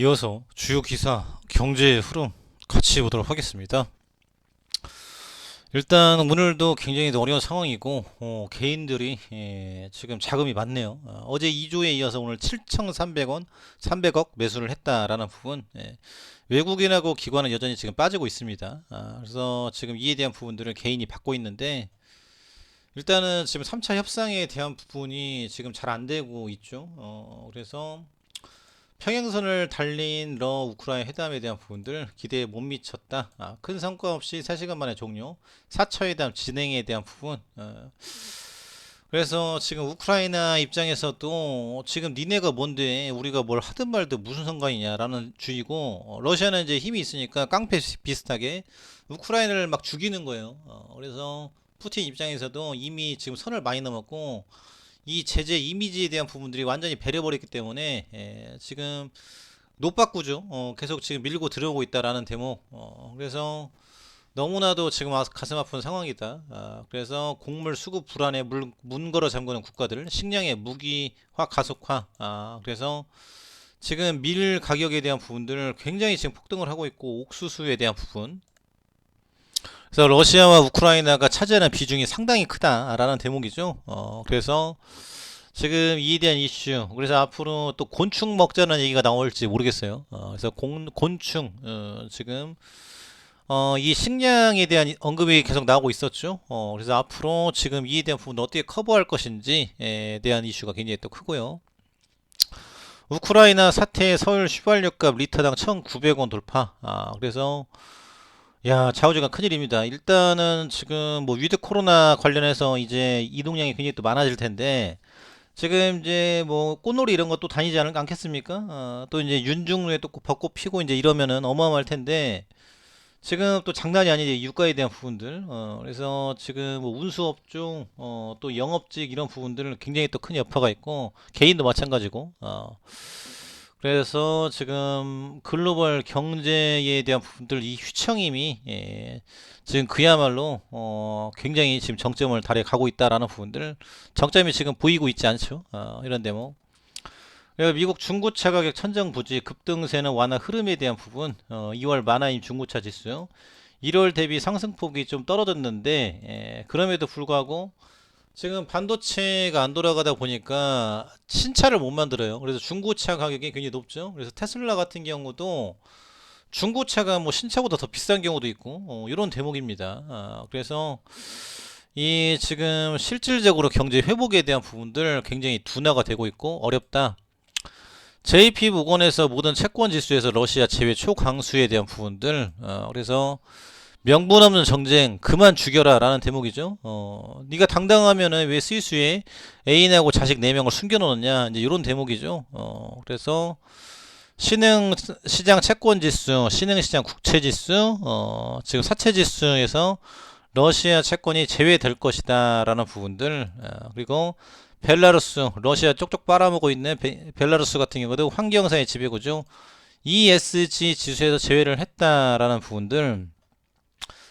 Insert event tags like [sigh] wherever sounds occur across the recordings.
이어서 주요 기사, 경제 흐름 같이 보도록 하겠습니다. 일단 오늘도 굉장히 어려운 상황이고 어, 개인들이 예, 지금 자금이 많네요. 어, 제 2조에 이어서 오늘 7,300원, 300억 매수를 했다라는 부분. 예, 외국인하고 기관은 여전히 지금 빠지고 있습니다. 아, 그래서 지금 이에 대한 부분들을 개인이 받고 있는데 일단은 지금 3차 협상에 대한 부분이 지금 잘 안 되고 있죠. 어, 그래서 평행선을 달린 러 우크라이나 회담에 대한 부분들 기대에 못 미쳤다. 아, 큰 성과 없이 3시간 만에 종료. 4차 회담 진행에 대한 부분. 어. 그래서 지금 우크라이나 입장에서도 지금 니네가 뭔데 우리가 뭘 하든 말든 무슨 상관이냐라는 주의고 어, 러시아는 이제 힘이 있으니까 깡패 비슷하게 우크라이나를 막 죽이는 거예요. 어, 그래서 푸틴 입장에서도 이미 지금 선을 많이 넘었고 이 제재 이미지에 대한 부분들이 완전히 배려버렸기 때문에 예, 지금 노빠꾸죠. 어, 계속 지금 밀고 들어오고 있다라는 대목. 어, 그래서 너무나도 지금 아- 가슴 아픈 상황이다. 아, 그래서 곡물 수급 불안에 물, 문 걸어 잠그는 국가들, 식량의 무기화 가속화. 아, 그래서 지금 밀 가격에 대한 부분들 굉장히 지금 폭등을 하고 있고 옥수수에 대한 부분. 그래서 러시아와 우크라이나가 차지하는 비중이 상당히 크다라는 대목이죠. 어, 그래서 지금 이에 대한 이슈, 그래서 앞으로 또 곤충 먹자는 얘기가 나올지 모르겠어요. 어, 그래서 곤, 곤충, 어, 지금, 어, 이 식량에 대한 언급이 계속 나오고 있었죠. 어, 그래서 앞으로 지금 이에 대한 부분 어떻게 커버할 것인지에 대한 이슈가 굉장히 또 크고요. 우크라이나 사태 서울 휘발유값 리터당 1,900원 돌파. 아, 그래서 야, 좌우지간 큰일입니다. 일단은 지금 뭐 위드 코로나 관련해서 이제 이동량이 굉장히 또 많아질 텐데 지금 이제 뭐 꽃놀이 이런 것도 다니지 않을 않겠습니까? 어, 또 이제 윤중로에 또 벚꽃 피고 이제 이러면은 어마어마할 텐데 지금 또 장난이 아니지 유가에 대한 부분들. 어, 그래서 지금 뭐 운수업종, 어, 또 영업직 이런 부분들 굉장히 또 큰 여파가 있고 개인도 마찬가지고. 어, 그래서 지금 글로벌 경제에 대한 부분들 이 휘청임이 예, 지금 그야말로 어, 굉장히 지금 정점을 달해 가고 있다라는 부분들 정점이 지금 보이고 있지 않죠. 어, 이런. 그리고 미국 중고차 가격 천정 부지 급등세는 완화 흐름에 대한 부분 어, 2월 만화임 중고차 지수 1월 대비 상승폭이 좀 떨어졌는데 예, 그럼에도 불구하고 지금 반도체가 안 돌아가다 보니까 신차를 못 만들어요. 그래서 중고차 가격이 굉장히 높죠. 그래서 테슬라 같은 경우도 중고차가 뭐 신차보다 더 비싼 경우도 있고 어, 이런 대목입니다. 아, 그래서 이 지금 실질적으로 경제 회복에 대한 부분들 굉장히 둔화가 되고 있고 어렵다. JP 모건에서 모든 채권 지수에서 러시아 제외 초강수에 대한 부분들 어, 그래서 명분 없는 정쟁 그만 죽여라 라는 대목이죠. 어, 네가 당당하면은 왜 스위스에 애인하고 자식 4명을 숨겨놓느냐 이제 이런 대목이죠. 어, 그래서 신흥 시장 채권 지수, 신흥 시장 국채 지수, 어, 지금 사채 지수에서 러시아 채권이 제외될 것이다 라는 부분들 어, 그리고 벨라루스, 러시아 쪽쪽 빨아먹고 있는 베, 벨라루스 같은 경우도 환경사의 지배구조 ESG 지수에서 제외를 했다라는 부분들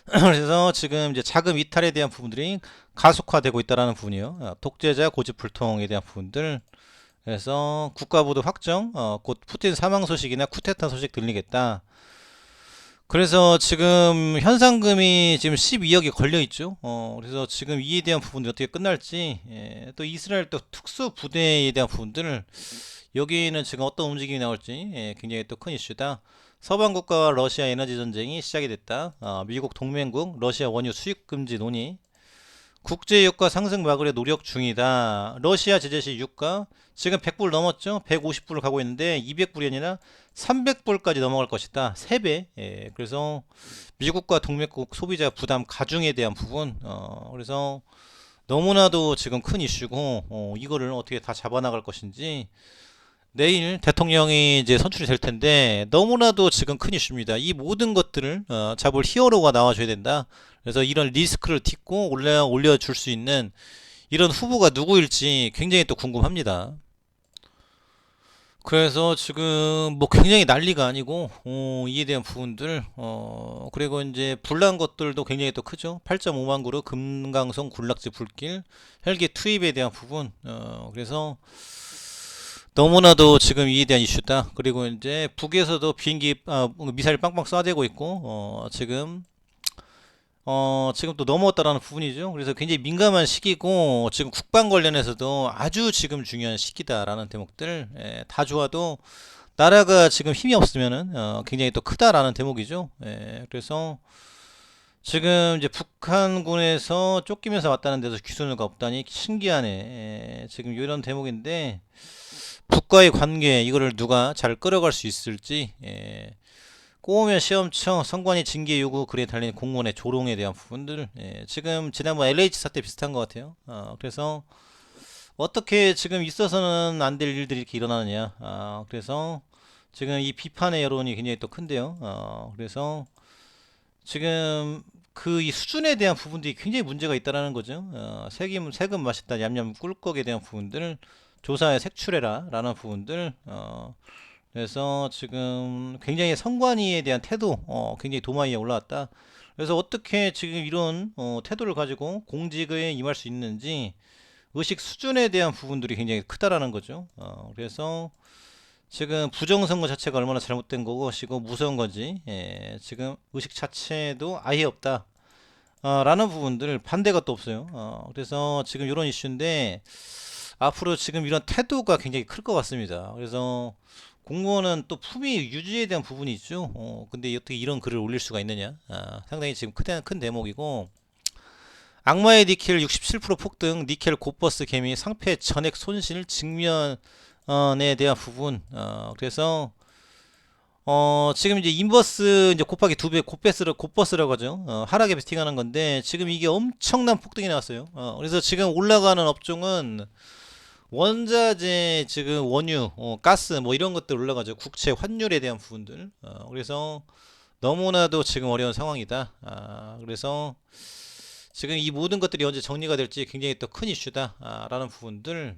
[clears throat] 그래서 지금 이제 자금 이탈에 대한 부분들이 가속화되고 있다라는 부분이요. 어, 독재자 고집 불통에 대한 부분들. 그래서 국가부도 확정, 어, 곧 푸틴 사망 소식이나 쿠데타 소식 들리겠다. 그래서 지금 현상금이 지금 12억이 걸려 있죠. 어, 그래서 지금 이에 대한 부분들이 어떻게 끝날지, 예, 또 이스라엘 또 특수 부대에 대한 부분들, 여기는 지금 어떤 움직임이 나올지 예, 굉장히 또 큰 이슈다. 서방 국가와 러시아 에너지 전쟁이 시작이 됐다. 어, 미국 동맹국 러시아 원유 수입 금지 논의. 국제 유가 상승 막으려 노력 중이다. 러시아 제재 시 유가 지금 100불 넘었죠? 150불을 가고 있는데 200불이 아니라 300불까지 넘어갈 것이다. 3배. 예, 그래서 미국과 동맹국 소비자 부담 가중에 대한 부분. 어, 그래서 너무나도 지금 큰 이슈고 어, 이거를 어떻게 다 잡아나갈 것인지 내일 대통령이 이제 선출이 될 텐데 너무나도 지금 큰 이슈입니다. 이 모든 것들을 어, 잡을 히어로가 나와줘야 된다. 그래서 이런 리스크를 딛고 올려 올려줄 수 있는 이런 후보가 누구일지 굉장히 또 궁금합니다. 그래서 지금 뭐 굉장히 난리가 아니고 어, 이에 대한 부분들 어, 그리고 이제 불난 것들도 굉장히 또 크죠. 8.5만 그루 금강송 군락지 불길 헬기 투입에 대한 부분 어, 그래서 너무나도 지금 이에 대한 이슈다. 그리고 이제 북에서도 비행기 아, 미사일 빵빵 쏴대고 있고 어, 지금 어, 지금 또 넘어왔다라는 부분이죠. 그래서 굉장히 민감한 시기고 지금 국방 관련해서도 아주 지금 중요한 시기다라는 대목들 예, 다 좋아도 나라가 지금 힘이 없으면은 어, 굉장히 또 크다라는 대목이죠. 예, 그래서 지금 이제 북한군에서 쫓기면서 왔다는 데서 귀순우가 없다니 신기하네. 예, 지금 이런 대목인데 북과의 관계 이거를 누가 잘 끌어갈 수 있을지 예, 꼬우면 시험청 선관위 징계 요구 글에 달린 공무원의 조롱에 대한 부분들 예, 지금 지난번 LH 사태 비슷한 것 같아요. 어, 그래서 어떻게 지금 있어서는 안 될 일들이 이렇게 일어나느냐. 아, 그래서 지금 이 비판의 여론이 굉장히 또 큰데요. 어, 그래서 지금 그 이 수준에 대한 부분들이 굉장히 문제가 있다라는 거죠. 어, 세금 세금 맛있다 얌얌 꿀꺽에 대한 부분들 조사에 색출해라 라는 부분들. 어, 그래서 지금 굉장히 선관위에 대한 태도 어, 굉장히 도마 위에 올라왔다. 그래서 어떻게 지금 이런 어, 태도를 가지고 공직에 임할 수 있는지 의식 수준에 대한 부분들이 굉장히 크다라는 거죠. 어, 그래서 지금 부정선거 자체가 얼마나 잘못된 거고시고 무서운 건지 예, 지금 의식 자체도 아예 없다. 어, 라는 부분들 반대가 또 없어요. 어, 그래서 지금 이런 이슈인데 앞으로 지금 이런 태도가 굉장히 클 것 같습니다. 그래서 공무원은 또 품위 유지에 대한 부분이 있죠. 어, 근데 어떻게 이런 글을 올릴 수가 있느냐? 아, 상당히 지금 큰, 큰 대목이고 악마의 니켈 67% 폭등, 니켈 고버스 개미 상패 전액 손실 직면에 대한 부분. 어, 그래서 어, 지금 이제 인버스 이제 곱하기 두 배, 곱버스를 곱버스라고 하죠. 어, 하락에 베팅하는 건데 지금 이게 엄청난 폭등이 나왔어요. 어, 그래서 지금 올라가는 업종은 원자재 지금 원유, 어, 가스 뭐 이런 것들 올라가죠. 국채 환율에 대한 부분들. 어, 그래서 너무나도 지금 어려운 상황이다. 아, 그래서 지금 이 모든 것들이 언제 정리가 될지 굉장히 또 큰 이슈다라는 부분들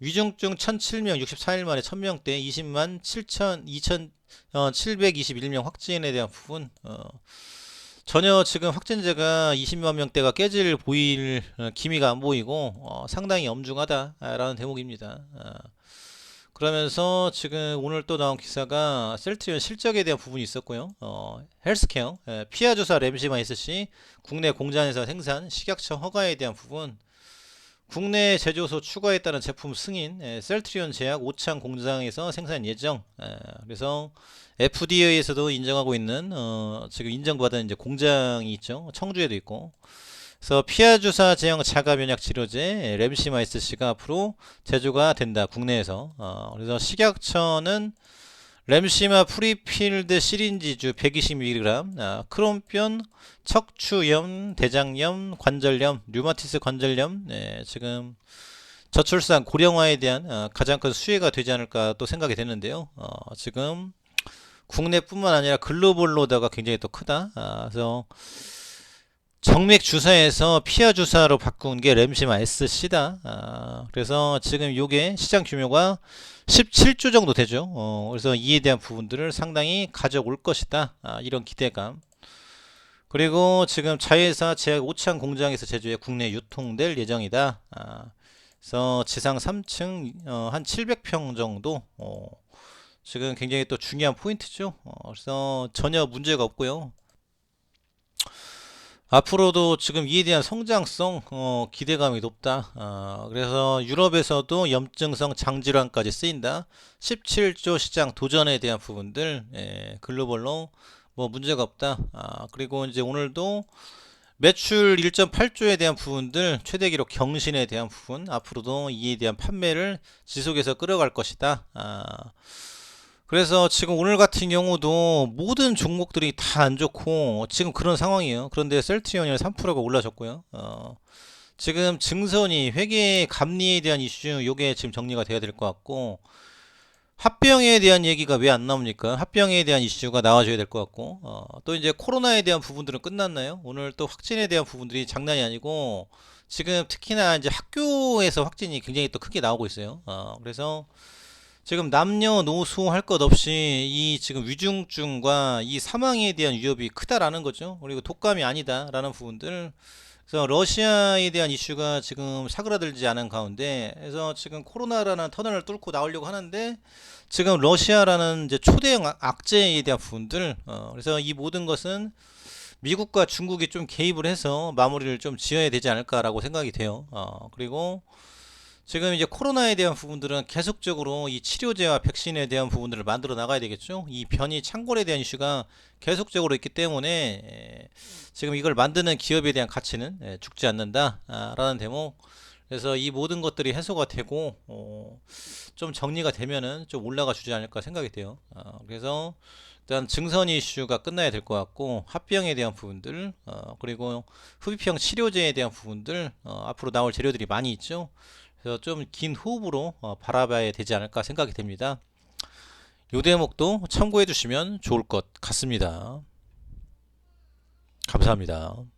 위중증 1007명 64일 만에 1000명대 20만 7천 2,721명 확진에 대한 부분 어, 전혀 지금 확진자가 20만 명대가 깨질 보일 어, 기미가 안 보이고 어, 상당히 엄중하다라는 대목입니다. 어, 그러면서 지금 오늘 또 나온 기사가 셀트리온 실적에 대한 부분이 있었고요. 어, 헬스케어, 예, 피하 주사 램시마 SC 국내 공장에서 생산 식약처 허가에 대한 부분 국내 제조소 추가에 따른 제품 승인 예, 셀트리온 제약 오창 공장에서 생산 예정 예, 그래서 FDA에서도 인정하고 있는 어, 지금 인정받은 이제 공장이 있죠. 청주에도 있고. 그래서 피하 주사 제형 자가 면역 치료제 예, 램시마이스 C가 앞으로 제조가 된다 국내에서. 어, 그래서 식약처는 램시마 프리필드 시린지주 120mg, 아, 크롬변, 척추염, 대장염, 관절염, 류마티스 관절염, 네, 지금 저출산 고령화에 대한 어, 가장 큰 수혜가 되지 않을까 또 생각이 되는데요. 어, 지금 국내뿐만 아니라 글로벌로다가 굉장히 또 크다. 아, 그래서 정맥 주사에서 피하 주사로 바꾼 게 램시마 SC다. 아, 그래서 지금 이게 시장 규모가 17조 정도 되죠. 어, 그래서 이에 대한 부분들을 상당히 가져올 것이다. 아, 이런 기대감. 그리고 지금 자회사 제약 오창 공장에서 제조해 국내 유통될 예정이다. 아, 그래서 지상 3층 어, 한 700평 정도. 어, 지금 굉장히 또 중요한 포인트죠. 어, 그래서 전혀 문제가 없고요. 앞으로도 지금 이에 대한 성장성 어, 기대감이 높다. 어, 그래서 유럽에서도 염증성 장질환까지 쓰인다. 17조 시장 도전에 대한 부분들 예, 글로벌로 뭐 문제가 없다. 아, 그리고 이제 오늘도 매출 1.8조에 대한 부분들 최대 기록 경신에 대한 부분 앞으로도 이에 대한 판매를 지속해서 끌어갈 것이다. 아, 그래서 지금 오늘 같은 경우도 모든 종목들이 다 안 좋고 지금 그런 상황이에요. 그런데 셀트리온이 3%가 올라졌고요. 어, 지금 증선이 회계 감리에 대한 이슈 요게 지금 정리가 돼야 될 것 같고 합병에 대한 얘기가 왜 안 나옵니까? 합병에 대한 이슈가 나와줘야 될 것 같고 어, 또 이제 코로나에 대한 부분들은 끝났나요? 오늘 또 확진에 대한 부분들이 장난이 아니고 지금 특히나 이제 학교에서 확진이 굉장히 또 크게 나오고 있어요. 어, 그래서 지금 남녀노소 할 것 없이 이 지금 위중증과 이 사망에 대한 위협이 크다라는 거죠. 그리고 독감이 아니다라는 부분들 그래서 러시아에 대한 이슈가 지금 사그라들지 않은 가운데 그래서 지금 코로나라는 터널을 뚫고 나오려고 하는데 지금 러시아라는 이제 초대형 악- 악재에 대한 부분들 어, 그래서 이 모든 것은 미국과 중국이 좀 개입을 해서 마무리를 좀 지어야 되지 않을까라고 생각이 돼요. 어, 그리고 지금 이제 코로나에 대한 부분들은 계속적으로 이 치료제와 백신에 대한 부분들을 만들어 나가야 되겠죠. 이 변이 창궐에 대한 이슈가 계속적으로 있기 때문에 에, 지금 이걸 만드는 기업에 대한 가치는 에, 죽지 않는다라는 대목. 그래서 이 모든 것들이 해소가 되고 어, 좀 정리가 되면은 좀 올라가 주지 않을까 생각이 돼요. 어, 그래서 일단 증선 이슈가 끝나야 될 것 같고 합병에 대한 부분들 어, 그리고 흡입형 치료제에 대한 부분들 어, 앞으로 나올 재료들이 많이 있죠. 그래서 좀 긴 호흡으로 어, 바라봐야 되지 않을까 생각이 됩니다. 요 대목도 참고해 주시면 좋을 것 같습니다. 감사합니다.